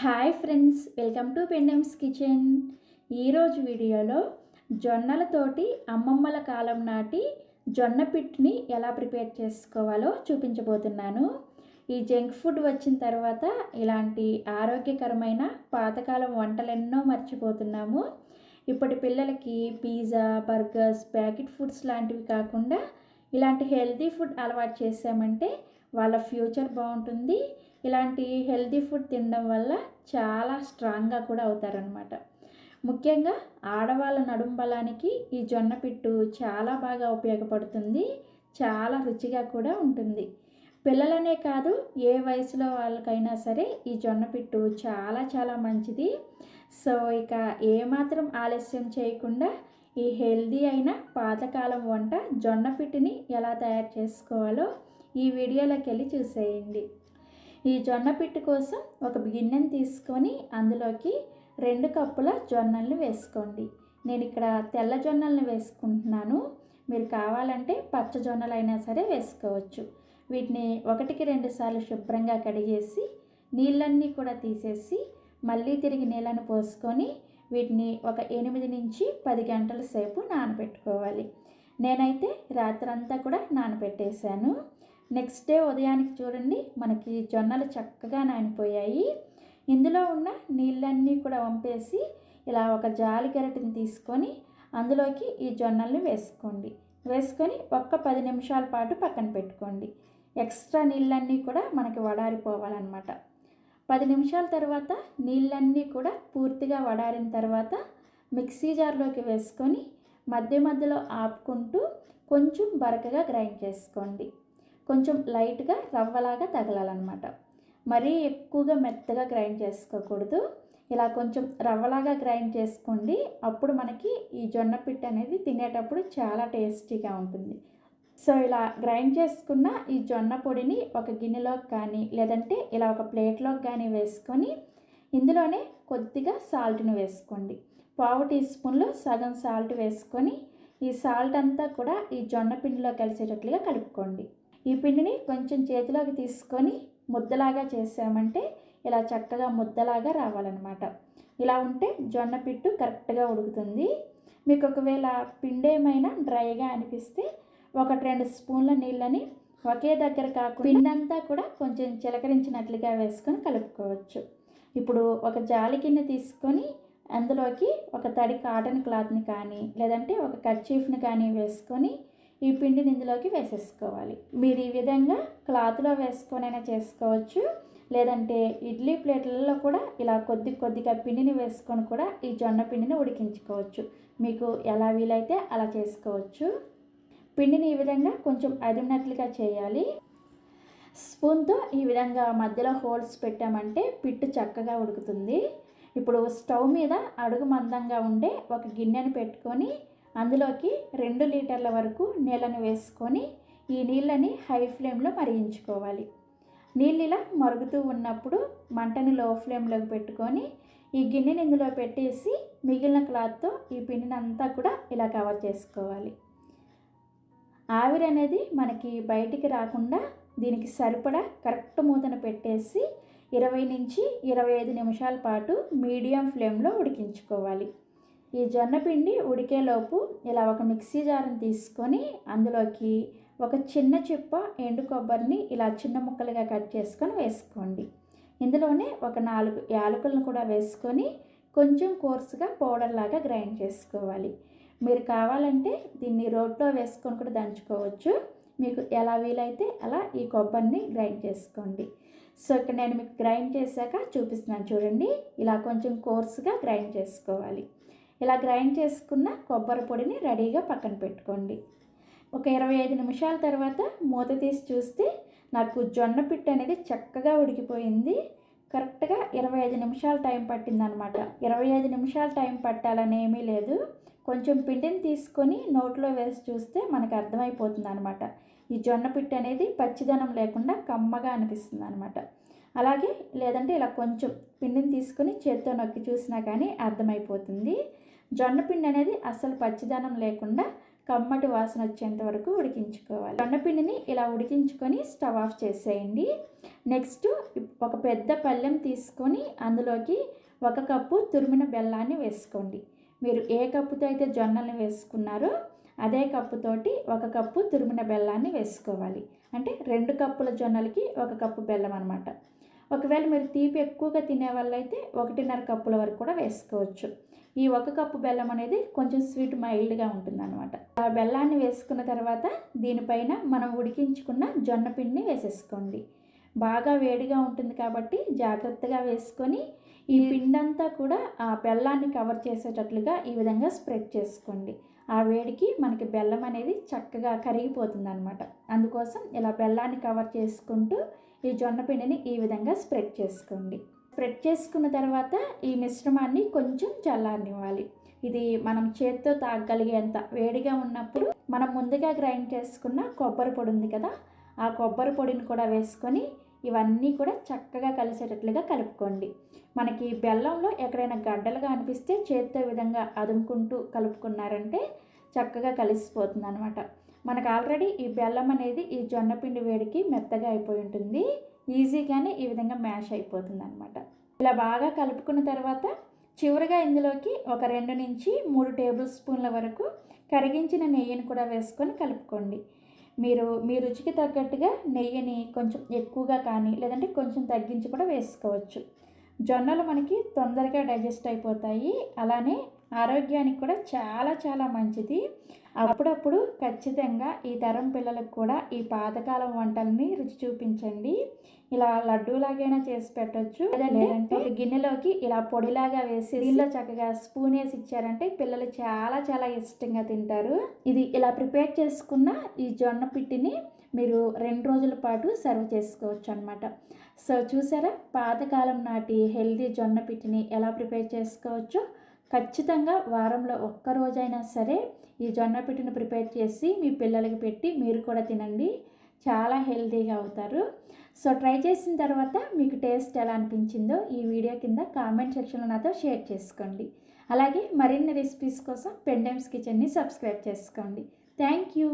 Hi friends welcome to Pendem's kitchen. ఈరోజు వీడియోలో జొన్నలతోటి అమ్మమ్మల కాలం నాటి జొన్న పిట్ని ఎలా ప్రిపేర్ చేసుకోవాలో చూపించబోతున్నాను. ఈ జంక్ ఫుడ్ వచ్చిన తర్వాత ఇలాంటి ఆరోగ్యకరమైన పాతకాలం వంటలెన్నో మర్చిపోతున్నాము. ఇప్పటి పిల్లలకి పిజ్జా బర్గర్స్ ప్యాకెట్ ఫుడ్స్ లాంటివి కాకుండా ఇలాంటి హెల్తీ ఫుడ్ అలవాటు చేసామంటే వాళ్ళ ఫ్యూచర్ బాగుంటుంది. ఇలాంటి హెల్తీ ఫుడ్ తినడం వల్ల చాలా స్ట్రాంగ్గా కూడా అవుతారనమాట ముఖ్యంగా ఆడవాళ్ళ నడుం బలానికి ఈ జొన్న పిట్టు చాలా బాగా ఉపయోగపడుతుంది. చాలా రుచిగా కూడా ఉంటుంది. పిల్లలనే కాదు ఏ వయసులో వాళ్ళకైనా సరే ఈ జొన్న పిట్టు చాలా చాలా మంచిది. సో ఇక ఏమాత్రం ఆలస్యం చేయకుండా ఈ హెల్దీ అయిన పాతకాలం వంట జొన్న పిట్టిని ఎలా తయారు చేసుకోవాలో ఈ వీడియోలోకి వెళ్ళి చూసేయండి. ఈ జొన్న పిట్టు కోసం ఒక గిన్నెను తీసుకొని అందులోకి రెండు కప్పుల జొన్నల్ని వేసుకోండి. నేను ఇక్కడ తెల్ల జొన్నల్ని వేసుకుంటున్నాను. మీరు కావాలంటే పచ్చ జొన్నలైనా సరే వేసుకోవచ్చు. వీటిని ఒకటికి రెండు సార్లు శుభ్రంగా కడిగేసి నీళ్ళన్నీ కూడా తీసేసి మళ్ళీ తిరిగి నీళ్ళను పోసుకొని వీటిని ఒక ఎనిమిది నుంచి పది గంటల సేపు నానబెట్టుకోవాలి. నేనైతే రాత్రంతా కూడా నానబెట్టేశాను. నెక్స్ట్ డే ఉదయానికి చూడండి మనకి జొన్నలు చక్కగా నానిపోయాయి. ఇందులో ఉన్న నీళ్ళన్నీ కూడా వంపేసి ఇలా ఒక జాలి గరిటెని తీసుకొని అందులోకి ఈ జొన్నల్ని వేసుకోండి. వేసుకొని ఒక్క పది నిమిషాల పాటు పక్కన పెట్టుకోండి. ఎక్స్ట్రా నీళ్ళన్నీ కూడా మనకి వడారిపోవాలన్నమాట. పది నిమిషాల తర్వాత నీళ్ళన్నీ కూడా పూర్తిగా వడారిన తర్వాత మిక్సీ జార్లోకి వేసుకొని మధ్య మధ్యలో ఆపుకుంటూ కొంచెం బరకగా గ్రైండ్ చేసుకోండి. కొంచెం లైట్గా రవ్వలాగా తగలాలన్నమాట. మరీ ఎక్కువగా మెత్తగా గ్రైండ్ చేసుకోకూడదు. ఇలా కొంచెం రవ్వలాగా గ్రైండ్ చేసుకోండి. అప్పుడు మనకి ఈ జొన్న పిట్ట అనేది తినేటప్పుడు చాలా టేస్టీగా ఉంటుంది. సో ఇలా గ్రైండ్ చేసుకున్న ఈ జొన్న పొడిని ఒక గిన్నెలోకి కానీ లేదంటే ఇలా ఒక ప్లేట్లోకి కానీ వేసుకొని ఇందులోనే కొద్దిగా సాల్ట్ని వేసుకోండి. పావు టీ స్పూన్లో సగం సాల్ట్ వేసుకొని ఈ సాల్ట్ అంతా కూడా ఈ జొన్న పిండిలో కలిసేటట్లుగా కలుపుకోండి. ఈ పిండిని కొంచెం చేతిలోకి తీసుకొని ముద్దలాగా చేసామంటే ఇలా చక్కగా ముద్దలాగా రావాలన్నమాట. ఇలా ఉంటే జొన్న పిట్టు కరెక్ట్గా ఉడుకుతుంది. మీకు ఒకవేళ పిండి ఏమైనా డ్రైగా అనిపిస్తే ఒకటి రెండు స్పూన్ల నీళ్ళని ఒకే దగ్గర కాకుండా పిండంతా కూడా కొంచెం చిలకరించినట్లుగా వేసుకొని కలుపుకోవచ్చు. ఇప్పుడు ఒక జాలి కింద తీసుకొని అందులోకి ఒక తడి కాటన్ క్లాత్ని కానీ లేదంటే ఒక కర్చీఫ్ని కానీ వేసుకొని ఈ పిండిని ఇందులోకి వేసేసుకోవాలి. మీరు ఈ విధంగా క్లాత్లో వేసుకొనైనా చేసుకోవచ్చు. లేదంటే ఇడ్లీ ప్లేట్లలో కూడా ఇలా కొద్ది కొద్దిగా పిండిని వేసుకొని కూడా ఈ జొన్న పిండిని ఉడికించుకోవచ్చు. మీకు ఎలా వీలైతే అలా చేసుకోవచ్చు. పిండిని ఈ విధంగా కొంచెం అదిమినట్లుగా చేయాలి. స్పూన్తో ఈ విధంగా మధ్యలో హోల్స్ పెట్టామంటే పిట్టు చక్కగా ఉడుకుతుంది. ఇప్పుడు స్టవ్ మీద అడుగు మందంగా ఉండే ఒక గిన్నెను పెట్టుకొని అందులోకి రెండు లీటర్ల వరకు నీళ్ళను వేసుకొని ఈ నీళ్ళని హై ఫ్లేమ్లో మరిగించుకోవాలి. నీళ్ళు ఇలా మరుగుతూ ఉన్నప్పుడు మంటని లో ఫ్లేమ్లోకి పెట్టుకొని ఈ గిన్నెని ఇందులో పెట్టేసి మిగిలిన క్లాత్తో ఈ పిండిని అంతా కూడా ఇలా కవర్ చేసుకోవాలి. ఆవిరి అనేది మనకి బయటికి రాకుండా దీనికి సరిపడా కరెక్ట్ మూతను పెట్టేసి ఇరవై నుంచి ఇరవై ఐదు నిమిషాల పాటు మీడియం ఫ్లేమ్లో ఉడికించుకోవాలి. ఈ జొన్నపిండి ఉడికేలోపు ఇలా ఒక మిక్సీ జార్ని తీసుకొని అందులోకి ఒక చిన్న చిప్ప ఎండు కొబ్బరిని ఇలా చిన్న ముక్కలుగా కట్ చేసుకొని వేసుకోండి. ఇందులోనే ఒక నాలుగు యాలకులను కూడా వేసుకొని కొంచెం కోర్సుగా పౌడర్ లాగా గ్రైండ్ చేసుకోవాలి. మీరు కావాలంటే దీన్ని రోట్లో వేసుకొని కూడా దంచుకోవచ్చు. మీకు ఎలా వీలైతే అలా ఈ కొబ్బరిని గ్రైండ్ చేసుకోండి. సో ఇక్కడ నేను మీకు గ్రైండ్ చేశాక చూపిస్తున్నాను చూడండి. ఇలా కొంచెం కోర్సుగా గ్రైండ్ చేసుకోవాలి. ఇలా గ్రైండ్ చేసుకున్న కొబ్బరి పొడిని రెడీగా పక్కన పెట్టుకోండి. ఒక ఇరవై ఐదు నిమిషాల తర్వాత మూత తీసి చూస్తే నాకు జొన్న పిట్టు అనేది చక్కగా ఉడికిపోయింది. కరెక్ట్గా ఇరవై ఐదు నిమిషాల టైం పట్టిందనమాట. ఇరవై ఐదు నిమిషాల టైం పట్టాలని ఏమీ లేదు. కొంచెం పిండిని తీసుకొని నోట్లో వేసి చూస్తే మనకు అర్థమైపోతుంది అనమాట ఈ జొన్న పిట్టు అనేది పచ్చిదనం లేకుండా కమ్మగా అనిపిస్తుంది అనమాట అలాగే లేదంటే ఇలా కొంచెం పిండిని తీసుకొని చేత్తో నొక్కి చూసినా కానీ అర్థమైపోతుంది. జొన్నపిండి అనేది అస్సలు పచ్చిదనం లేకుండా కమ్మటి వాసన వచ్చేంత వరకు ఉడికించుకోవాలి. జొన్నపిండిని ఇలా ఉడికించుకొని స్టవ్ ఆఫ్ చేసేయండి. నెక్స్ట్ ఒక పెద్ద పళ్ళెం తీసుకొని అందులోకి ఒక కప్పు తురిమిన బెల్లాన్ని వేసుకోండి. మీరు ఏ కప్పుతో అయితే జొన్నల్ని వేసుకున్నారో అదే కప్పుతోటి ఒక కప్పు తురిమిన బెల్లాన్ని వేసుకోవాలి. అంటే రెండు కప్పుల జొన్నలకి ఒక కప్పు బెల్లం అనమాట ఒకవేళ మీరు తీపి ఎక్కువగా తినే వాళ్ళైతే ఒకటిన్నర కప్పుల వరకు కూడా వేసుకోవచ్చు. ఈ ఒక కప్పు బెల్లం అనేది కొంచెం స్వీట్ మైల్డ్గా ఉంటుంది అనమాట ఆ బెల్లాన్ని వేసుకున్న తర్వాత దీనిపైన మనం ఉడికించుకున్న జొన్న పిండిని వేసేసుకోండి. బాగా వేడిగా ఉంటుంది కాబట్టి జాగ్రత్తగా వేసుకొని ఈ పిండంతా కూడా ఆ బెల్లాన్ని కవర్ చేసేటట్లుగా ఈ విధంగా స్ప్రెడ్ చేసుకోండి. ఆ వేడికి మనకి బెల్లం అనేది చక్కగా కరిగిపోతుంది అనమాట అందుకోసం ఇలా బెల్లాన్ని కవర్ చేసుకుంటూ ఈ జొన్న పిండిని ఈ విధంగా స్ప్రెడ్ చేసుకోండి. స్ప్రెడ్ చేసుకున్న తర్వాత ఈ మిశ్రమాన్ని కొంచెం చల్లారనివ్వాలి. ఇది మనం చేత్తో తాగగలిగేంత వేడిగా ఉన్నప్పుడు మనం ముందుగా గ్రైండ్ చేసుకున్న కొబ్బరి పొడి ఉంది కదా ఆ కొబ్బరి పొడిని కూడా వేసుకొని ఇవన్నీ కూడా చక్కగా కలిసేటట్లుగా కలుపుకోండి. మనకి బెల్లంలో ఎక్కడైనా గడ్డలుగా అనిపిస్తే చేత్తో విధంగా అదుముకుంటూ కలుపుకున్నారంటే చక్కగా కలిసిపోతుంది అనమాట మనకు ఆల్రెడీ ఈ బెల్లం అనేది ఈ జొన్నపిండి వేడికి మెత్తగా అయిపోయి ఉంటుంది. ఈజీగానే ఈ విధంగా మ్యాష్ అయిపోతుంది అనమాట ఇలా బాగా కలుపుకున్న తర్వాత చివరిగా ఇందులోకి ఒక రెండు నుంచి మూడు టేబుల్ స్పూన్ల వరకు కరిగించిన నెయ్యిని కూడా వేసుకొని కలుపుకోండి. మీరు మీ రుచికి తగ్గట్టుగా నెయ్యిని కొంచెం ఎక్కువగా కానీ లేదంటే కొంచెం తగ్గించి కూడా వేసుకోవచ్చు. జొన్నలు మనకి తొందరగా డైజెస్ట్ అయిపోతాయి. అలానే ఆరోగ్యానికి కూడా చాలా చాలా మంచిది. అప్పుడప్పుడు ఖచ్చితంగా ఈ తరం పిల్లలకు కూడా ఈ పాతకాలం వంటల్ని రుచి చూపించండి. ఇలా లడ్డూలాగైనా చేసి పెట్టచ్చు. లేదంటే గిన్నెలోకి ఇలా పొడిలాగా వేసి దీనిలో చక్కగా స్పూన్ వేసి ఇచ్చారంటే పిల్లలు చాలా చాలా ఇష్టంగా తింటారు. ఇది ఇలా ప్రిపేర్ చేసుకున్న ఈ జొన్న పిట్టిని మీరు రెండు రోజుల పాటు సర్వ్ చేసుకోవచ్చు అనమాట సో చూసారా? పాతకాలం నాటి హెల్దీ జొన్న పిట్టిని ఎలా ప్రిపేర్ చేసుకోవచ్చో ఖచ్చితంగా వారంలో ఒక్క రోజైనా సరే ఈ జొన్న పిట్టిని ప్రిపేర్ చేసి మీ పిల్లలకి పెట్టి మీరు కూడా తినండి. చాలా హెల్తీగా అవుతారు. సో ట్రై చేసిన తర్వాత మీకు టేస్ట్ ఎలా అనిపించిందో ఈ వీడియో కింద కామెంట్ సెక్షన్లో నాతో షేర్ చేసుకోండి. అలాగే మరిన్ని రెసిపీస్ కోసం పెండెమ్స్ కిచెన్ని సబ్స్క్రైబ్ చేసుకోండి. Thank you.